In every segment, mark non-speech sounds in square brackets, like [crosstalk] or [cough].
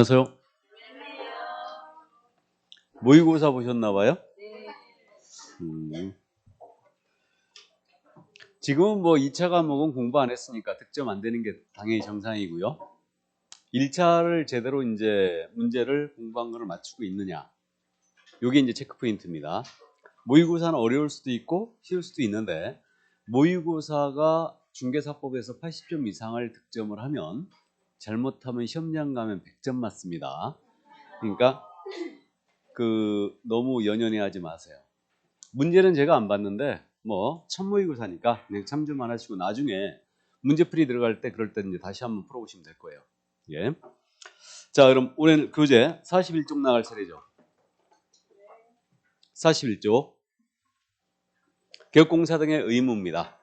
안녕하세요. 모의고사 보셨나 봐요? 음. 지금은 뭐 2차 과목은 공부 안 했으니까 득점 안 되는 게 당연히 정상이고요. 1차를 제대로 이제 문제를 공부한 거를 맞추고 있느냐. 요게 이제 체크 포인트입니다. 모의고사는 어려울 수도 있고 쉬울 수도 있는데 모의고사가 중개사법에서 80점 이상을 득점을 하면 잘못하면 시험장 가면 100점 맞습니다. 그러니까 그 너무 연연해 하지 마세요. 문제는 제가 안 봤는데 뭐 첫모의고사니까 그냥 참조만 하시고 나중에 문제풀이 들어갈 때 그럴 때 이제 다시 한번 풀어보시면 될 거예요. 예. 자, 그럼 오늘 교재 41쪽 나갈 차례죠. 41쪽. 개업공사 등의 의무입니다.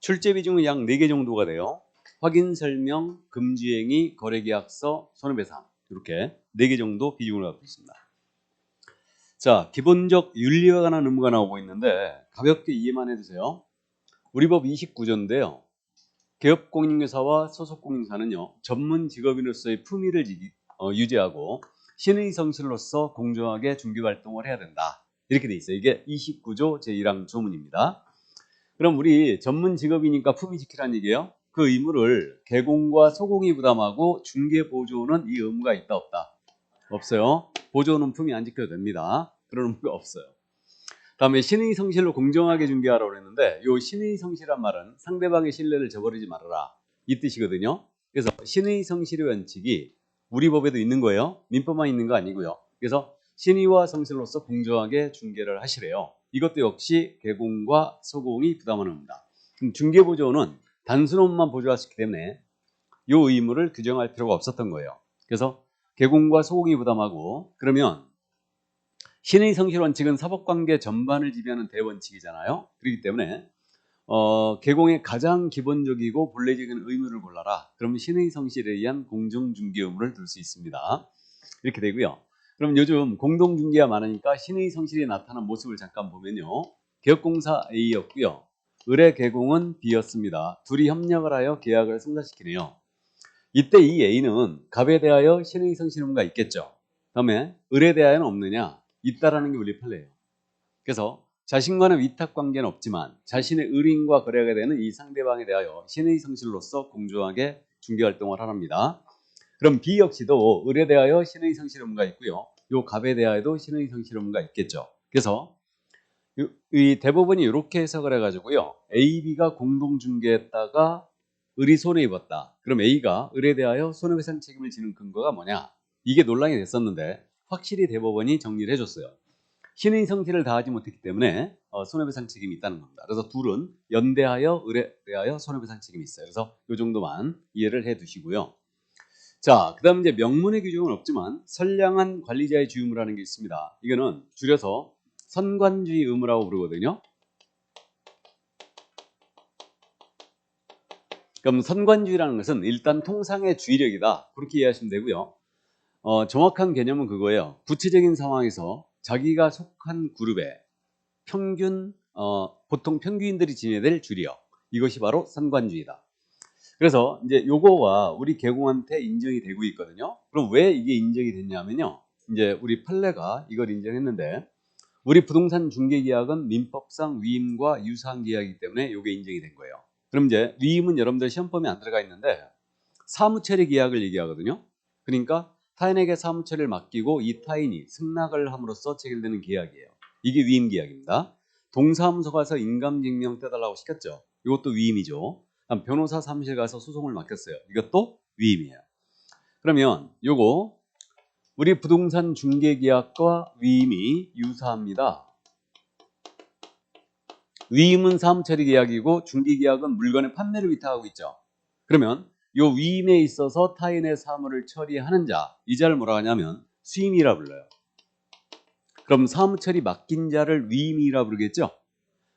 출제 비중은 약 4개 정도가 돼요. 확인 설명, 금지행위, 거래계약서, 손해배상 이렇게 4개 정도 비중을 갖고 있습니다. 자, 기본적 윤리와 관한 의무가 나오고 있는데 가볍게 이해만 해주세요. 우리 법 29조인데요. 개업공인중개사와 소속공인사는요 전문 직업인으로서의 품위를 지- 어, 유지하고 신의 성실로서 공정하게 중개활동을 해야 된다. 이렇게 돼 있어요. 이게 29조 제1항 조문입니다. 그럼 우리 전문 직업이니까 품위 지키라는 얘기예요. 그 의무를 개공과 소공이 부담하고 중개 보조는 이 의무가 있다 없다? 없어요. 보조는 품위 안 지켜도 됩니다. 그런 의무가 없어요. 다음에 신의 성실로 공정하게 중개하라고 그랬는데 요 신의 성실한 말은 상대방의 신뢰를 저버리지 말아라 이 뜻이거든요. 그래서 신의 성실의 원칙이 우리 법에도 있는 거예요. 민법만 있는 거 아니고요. 그래서 신의와 성실로서 공정하게 중개를 하시래요. 이것도 역시 개공과 소공이 부담하는 겁니다. 중개보조는 수 있기 때문에 이 의무를 규정할 필요가 없었던 거예요. 그래서 개공과 소공이 부담하고 그러면 신의 성실 원칙은 사법관계 전반을 지배하는 대원칙이잖아요. 그렇기 때문에 어, 개공의 가장 기본적이고 본래적인 의무를 골라라. 그러면 신의 성실에 의한 공정중개 의무를 둘 수 있습니다. 이렇게 되고요. 그럼 요즘 공동중개가 많으니까 신의 성실이 나타난 모습을 잠깐 보면요. 개업공사 A였고요. 의뢰 개공은 B였습니다. 둘이 협력을 하여 계약을 성사시키네요. 이때 이 A는 갑에 대하여 신의 성실 의무가 있겠죠. 다음에 을에 대하여는 없느냐? 있다라는 게 우리 판례예요. 그래서 자신과는 위탁 관계는 없지만 자신의 의뢰인과 거래가 되는 이 상대방에 대하여 신의 성실로서 공정하게 중개 활동을 하랍니다. 그럼 B 역시도 을에 대하여 신의 성실 의무가 있고요. 요 갑에 대하여도 신의 성실 의무가 있겠죠. 그래서 이- 이 대법원이 이렇게 해석을 해가지고요. A, B가 공동 중개했다가 을이 손해 입었다. 그럼 A가 을에 대하여 손해배상 책임을 지는 근거가 뭐냐? 이게 논란이 됐었는데 확실히 대법원이 정리를 해줬어요. 신의 성질을 다하지 못했기 때문에 어, 손해배상 책임이 있다는 겁니다. 그래서 둘은 연대하여 을에 대하여 손해배상 책임이 있어요. 그래서 이 정도만 이해를 해두시고요. 자, 그 다음 이제 명문의 규정은 없지만 선량한 관리자의 주의 의무라는 게 있습니다. 이거는 줄여서 선관주의 의무라고 부르거든요. 그럼 선관주의라는 것은 일단 통상의 주의력이다. 그렇게 이해하시면 되고요. 어, 정확한 개념은 그거예요. 구체적인 상황에서 자기가 속한 그룹에 평균, 어, 보통 평균인들이 지내야 될 주의력. 이것이 바로 선관주의다. 그래서 이제 요거가 우리 개공한테 인정이 되고 있거든요. 그럼 왜 이게 인정이 됐냐면요. 이제 우리 판례가 이걸 인정했는데 우리 부동산 중개 계약은 민법상 위임과 유사한 계약이기 때문에 이게 인정이 된 거예요. 그럼 이제 위임은 여러분들 시험범위 안 들어가 있는데 사무처리 계약을 얘기하거든요. 그러니까 타인에게 사무처리를 맡기고 이 타인이 승낙을 함으로써 체결되는 계약이에요. 이게 위임 계약입니다. 동사무소 가서 인감증명 떼달라고 시켰죠. 이것도 위임이죠. 변호사 사무실 가서 소송을 맡겼어요. 이것도 위임이에요. 그러면 요거 우리 부동산 중개 계약과 위임이 유사합니다. 위임은 사무처리 계약이고 중개 계약은 물건의 판매를 위탁하고 있죠. 그러면 요 위임에 있어서 타인의 사무를 처리하는 자, 이 자를 뭐라 하냐면 수임이라 불러요. 그럼 사무처리 맡긴 자를 위임이라 부르겠죠?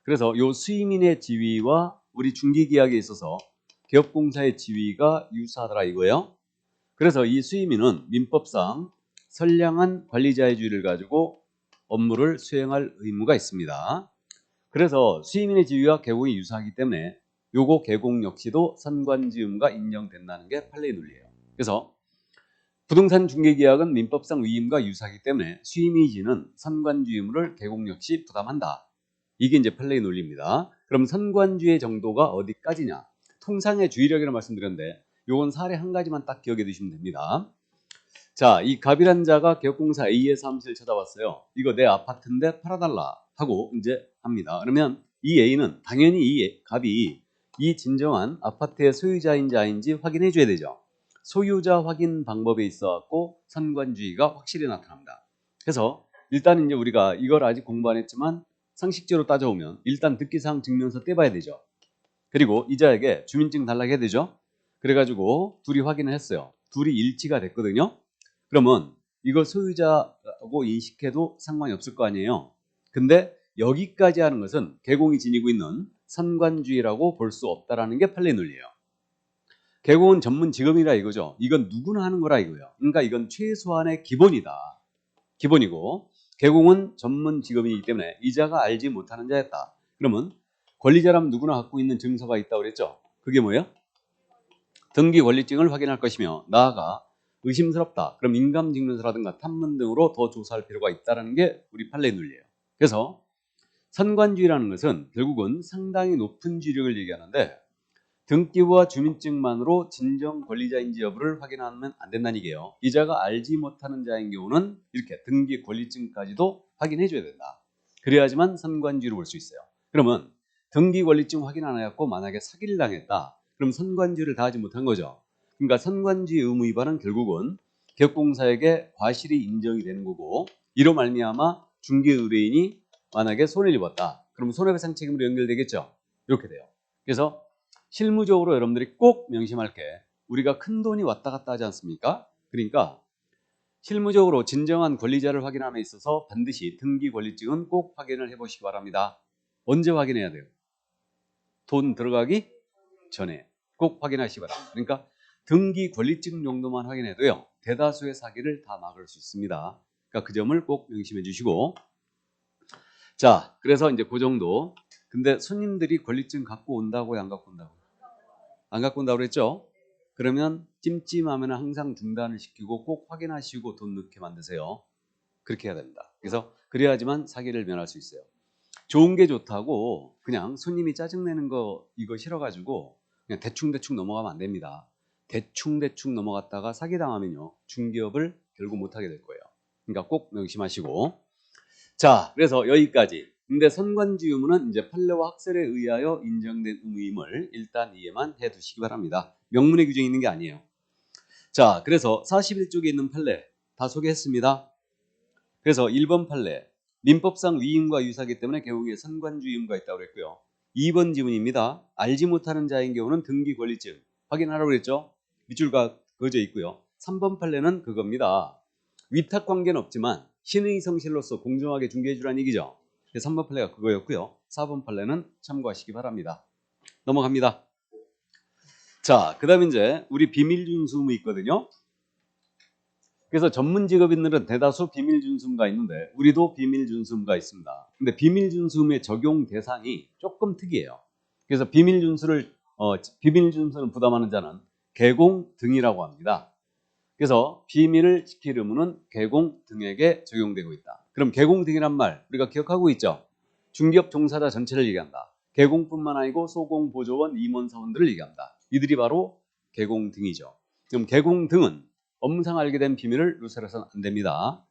그래서 요 수임인의 지위와 우리 중개계약에 있어서 개업공사의 지위가 유사하더라 이거예요. 그래서 이 수임인은 민법상 선량한 관리자의 주의를 가지고 업무를 수행할 의무가 있습니다. 그래서 수임인의 지위와 개공이 유사하기 때문에 요거 개공 역시도 선관지 의무가 인정된다는 게 판례의 논리예요. 그래서 부동산 중개계약은 민법상 위임과 유사하기 때문에 수임이지는 선관주 의무를 개공 역시 부담한다. 이게 이제 판례의 논리입니다. 그럼 선관주의 정도가 어디까지냐? 통상의 주의력이라고 말씀드렸는데 요건 사례 한 가지만 딱 기억해 두시면 됩니다. 자, 이 갑이란 자가 개업공사 A의 사무실을 찾아왔어요. 이거 내 아파트인데 팔아달라 하고 이제 합니다. 그러면 이 A는 당연히 이 갑이 이 진정한 아파트의 소유자인지 아닌지 확인해 줘야 되죠. 소유자 확인 방법에 있어 갖고 선관주의가 확실히 나타납니다. 그래서 일단 이제 우리가 이걸 아직 공부 안 했지만 상식적으로 따져오면 일단 듣기상 증명서 떼봐야 되죠. 그리고 이자에게 주민증 달라고 해야 되죠. 그래가지고 둘이 확인을 했어요. 둘이 일치가 됐거든요. 그러면 이거 소유자라고 인식해도 상관이 없을 거 아니에요. 근데 여기까지 하는 것은 개공이 지니고 있는 선관주의라고 볼 수 없다라는 게 판례 논리예요. 개공은 전문 직업이라 이거죠. 이건 누구나 하는 거라 이거예요. 그러니까 이건 최소한의 기본이다. 기본이고 개공은 전문 직업이기 때문에 이자가 알지 못하는 자였다. 그러면 권리자라면 누구나 갖고 있는 증서가 있다고 그랬죠. 그게 뭐예요? 등기 권리증을 확인할 것이며 나아가 의심스럽다. 그럼 인감증명서라든가 탐문 등으로 더 조사할 필요가 있다는 게 우리 판례 논리예요. 그래서 선관주의라는 것은 결국은 상당히 높은 주력을 얘기하는데 등기부와 주민증만으로 진정 권리자인지 여부를 확인하면 안 된다는 얘기예요. 이자가 알지 못하는 자인 경우는 이렇게 등기 권리증까지도 확인해 줘야 된다. 그래야지만 선관주의를 볼수 있어요. 그러면 등기 권리증 확인 안 해갖고 만약에 사기를 당했다. 그럼 선관주의를 다하지 못한 거죠. 그러니까 선관주의 의무 위반은 결국은 개업공사에게 과실이 인정이 되는 거고 이로 말미암아 중개 의뢰인이 만약에 손해를 입었다. 그럼 손해배상 책임으로 연결되겠죠. 이렇게 돼요. 그래서 실무적으로 여러분들이 꼭 명심할 게 우리가 큰 돈이 왔다 갔다 하지 않습니까? 그러니까 실무적으로 진정한 권리자를 확인함에 있어서 반드시 등기 권리증은 꼭 확인을 해보시기 바랍니다. 언제 확인해야 돼요? 돈 들어가기 전에 꼭 확인하시기 바랍니다. 그러니까 등기 권리증 정도만 확인해도요. 대다수의 사기를 다 막을 수 있습니다. 그러니까 그 점을 꼭 명심해 주시고 자, 그래서 이제 그 정도. 근데 손님들이 권리증 갖고 온다고요, 안 갖고 온다고요? 안 갖고 온다고 그랬죠? 그러면 찜찜하면 항상 중단을 시키고 꼭 확인하시고 돈 넣게 만드세요. 그렇게 해야 됩니다. 그래서 그래야지만 사기를 면할 수 있어요. 좋은 게 좋다고 그냥 손님이 짜증내는 거 이거 싫어가지고 그냥 대충대충 넘어가면 안 됩니다. 대충대충 넘어갔다가 사기당하면요. 중기업을 결국 못하게 될 거예요. 그러니까 꼭 명심하시고 자 그래서 여기까지 근데 선관지 의무는 이제 판례와 학설에 의하여 인정된 의무임을 일단 이해만 해 두시기 바랍니다. 명문의 규정이 있는 게 아니에요. 자 그래서 41쪽에 있는 판례 다 소개했습니다. 그래서 1번 판례 민법상 위임과 유사하기 때문에 개국에 선관주 의무가 있다고 그랬고요. 2번 지문입니다. 알지 못하는 자인 경우는 등기 권리증 확인하라고 그랬죠. 밑줄과 그어져 있고요. 3번 판례는 그겁니다. 위탁 관계는 없지만 신의 성실로서 공정하게 중개해 주라는 얘기죠. 3번 판례가 그거였고요. 4번 판례는 참고하시기 바랍니다. 넘어갑니다. 자, 그 다음에 이제 우리 비밀 준수무 있거든요. 그래서 전문 직업인들은 대다수 비밀 준수가 있는데 우리도 비밀 준수가 있습니다. 근데 비밀 준수의 적용 대상이 조금 특이해요. 그래서 비밀 준수를 어, 비밀 준수를 부담하는 자는 개공 등이라고 합니다. 그래서 비밀을 의무는 개공 등에게 적용되고 있다. 그럼 개공 등이란 말 우리가 기억하고 있죠? 중기업 종사자 전체를 얘기한다. 개공뿐만 아니고 소공, 보조원, 임원 사원들을 얘기합니다. 이들이 바로 개공 등이죠. 그럼 개공 등은 업무상 알게 된 비밀을 누설해서는 안 됩니다.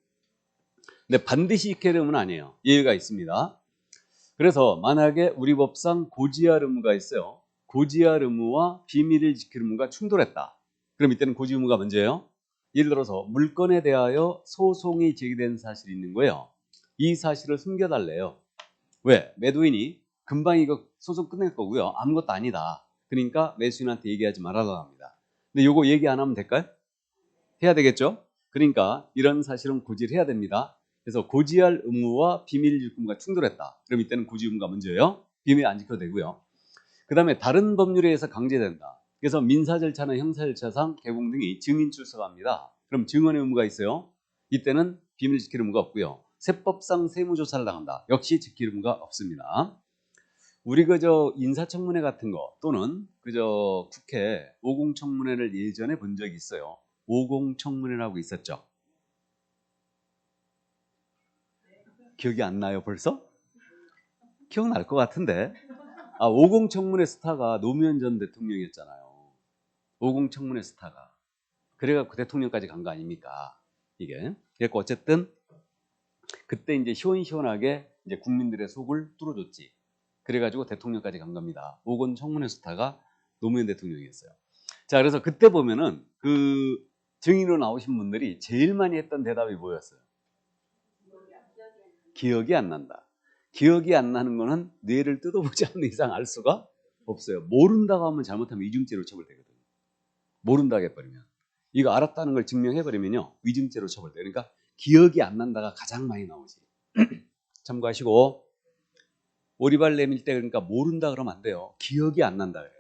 근데 반드시 의무는 아니에요. 예외가 있습니다. 그래서 만약에 우리 법상 고지할 의무가 있어요. 고지할 의무와 비밀을 지킬 의무가 충돌했다. 그럼 이때는 고지 의무가 먼저예요. 예를 들어서 물건에 대하여 소송이 제기된 사실이 있는 거예요. 이 사실을 숨겨달래요. 왜? 매도인이 금방 이거 소송 끝낼 거고요. 아무것도 아니다. 그러니까 매수인한테 얘기하지 말아라 합니다. 근데 이거 얘기 안 하면 될까요? 해야 되겠죠? 그러니까 이런 사실은 고지를 해야 됩니다. 그래서 고지할 의무와 비밀 질문과 충돌했다. 그럼 이때는 고지 의무가 먼저예요. 비밀 안 지켜도 되고요. 그 다음에 다른 법률에 의해서 강제된다. 그래서 민사 절차나 형사 절차상 개공 등이 증인 출석합니다. 그럼 증언의 의무가 있어요. 이때는 비밀 지킬 의무가 없고요. 세법상 세무조사를 당한다. 역시 지킬 의무가 없습니다. 우리 그저 인사청문회 같은 거 또는 그저 국회 오공청문회를 예전에 본 적이 있어요. 오공청문회라고 있었죠. 기억이 안 나요, 벌써? 기억날 것 같은데. 아, 오공청문회 스타가 노무현 전 대통령이었잖아요. 오공청문회 스타가. 그래갖고 대통령까지 간 거 아닙니까? 이게. 그래갖고 어쨌든 그때 이제 시원시원하게 이제 국민들의 속을 뚫어줬지. 그래가지고 대통령까지 간 겁니다. 오건 청문회 스타가 노무현 대통령이었어요. 자, 그래서 그때 보면은 그 증인으로 나오신 분들이 제일 많이 했던 대답이 뭐였어요? 기억이 안 난다. 기억이 안 나는 거는 뇌를 뜯어보지 않는 이상 알 수가 없어요. 모른다고 하면 잘못하면 위증죄로 처벌되거든요. 모른다고 해버리면. 이거 알았다는 걸 증명해버리면요. 위증죄로 처벌돼요. 그러니까 기억이 안 난다가 가장 많이 나오지. [clears throat] 참고하시고 오리발 내밀 때 그러니까 모른다 그러면 안 돼요. 기억이 안 난다 그래요.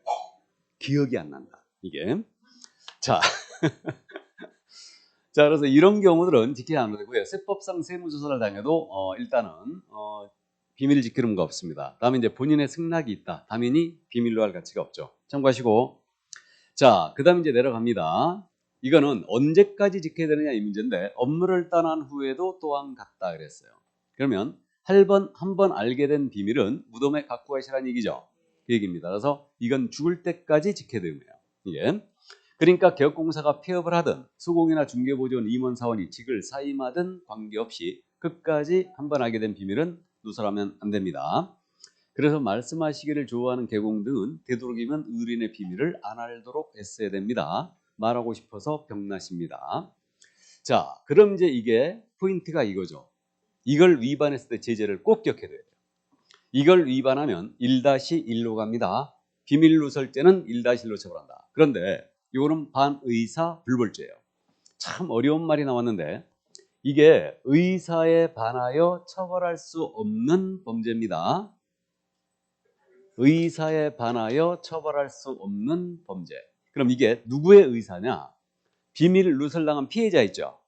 기억이 안 난다. 이게. 자. [laughs] 자, 그래서 이런 경우들은 지켜야 하는 되고요. 세법상 세무조사를 당해도 어, 일단은 어, 비밀을 지키는 거 없습니다. 다음에 이제 본인의 승낙이 있다. 당연히 비밀로 할 가치가 없죠. 참고하시고. 자, 그 다음에 이제 내려갑니다. 이거는 언제까지 지켜야 되느냐 이 문제인데 업무를 떠난 후에도 또한 같다 그랬어요. 그러면 한번 한 번 알게 된 비밀은 무덤에 갖고 가시라는 얘기죠. 그 얘기입니다. 그래서 이건 죽을 때까지 지켜야 거예요. 이게 그러니까 개혁공사가 폐업을 하든 수공이나 중개보조원 임원 사원이 직을 사임하든 관계없이 끝까지 한번 알게 된 비밀은 누설하면 안 됩니다. 그래서 말씀하시기를 좋아하는 개공 등은 되도록이면 의뢰인의 비밀을 안 알도록 했어야 됩니다. 말하고 싶어서 병나십니다. 자, 그럼 이제 이게 포인트가 이거죠. 이걸 위반했을 때 제재를 꼭 기억해둬야 돼요. 이걸 위반하면 1-1로 갑니다. 비밀 누설죄는 1-1로 처벌한다. 그런데 이거는 반의사 불벌죄예요. 참 어려운 말이 나왔는데 이게 의사에 반하여 처벌할 수 없는 범죄입니다. 의사에 반하여 처벌할 수 없는 범죄. 그럼 이게 누구의 의사냐? 비밀 누설 당한 피해자 있죠.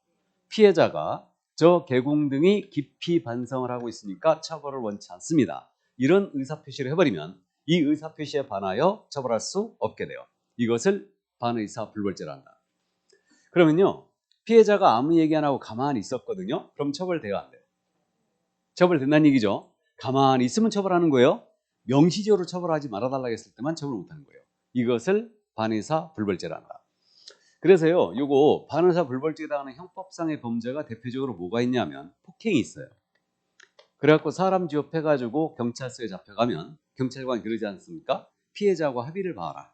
피해자가 저 개공 등이 깊이 반성을 하고 있으니까 처벌을 원치 않습니다. 이런 의사 표시를 해버리면 이 의사 표시에 반하여 처벌할 수 없게 돼요. 이것을 반의사 불벌죄라 한다. 그러면요 피해자가 아무 얘기 안 하고 가만히 있었거든요. 그럼 처벌돼요 안 돼요? 처벌된다는 얘기죠. 가만히 있으면 처벌하는 거예요. 명시적으로 처벌하지 말아달라 했을 때만 처벌 못하는 거예요. 이것을 반의사 불벌죄라 한다. 그래서요, 요거 반의사 불벌죄에 당하는 형법상의 범죄가 대표적으로 뭐가 있냐면 폭행이 있어요. 그래갖고 사람 지업해가지고 경찰서에 잡혀가면 경찰관이 그러지 않습니까? 피해자하고 합의를 봐라.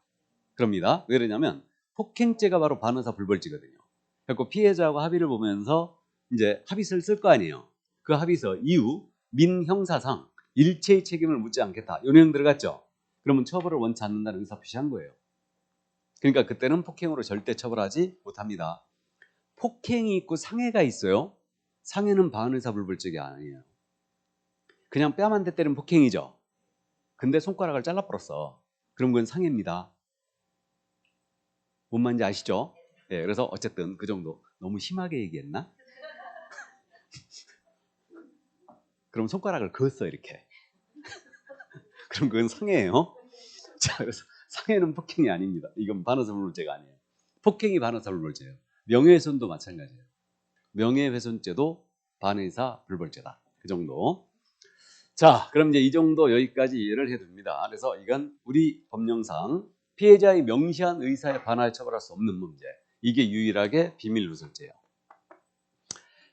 그럽니다. 왜 그러냐면 폭행죄가 바로 반의사 불벌죄거든요. 그래갖고 피해자하고 합의를 보면서 이제 합의서를 쓸 거 아니에요. 그 합의서 이후 민형사상 일체의 책임을 묻지 않겠다. 요 내용 들어갔죠? 그러면 처벌을 원치 않는다는 의사 표시한 거예요. 그러니까 그때는 폭행으로 절대 처벌하지 못합니다. 폭행이 있고 상해가 있어요. 상해는 반의사 불벌죄가 아니에요. 그냥 뺨 한 대 때리면 폭행이죠. 근데 손가락을 잘라버렸어. 그럼 그건 상해입니다. 뭔 말인지 아시죠? 예, 그래서 어쨌든 그 정도. 너무 심하게 얘기했나? [laughs] 그럼 손가락을 그었어 이렇게. [laughs] 그럼 그건 상해예요. [laughs] 자, 그래서 상해는 폭행이 아닙니다. 이건 반의사불벌죄가 아니에요. 폭행이 반의사불벌죄예요. 명예훼손도 마찬가지예요. 명예훼손죄도 반의사 불벌죄다. 그 정도. 자, 그럼 이제 이 정도 여기까지 이해를 해둡니다. 그래서 이건 우리 법령상 피해자의 명시한 의사에 반하여 처벌할 수 없는 문제. 이게 유일하게 비밀 누설죄예요.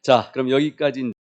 자, 그럼 여기까지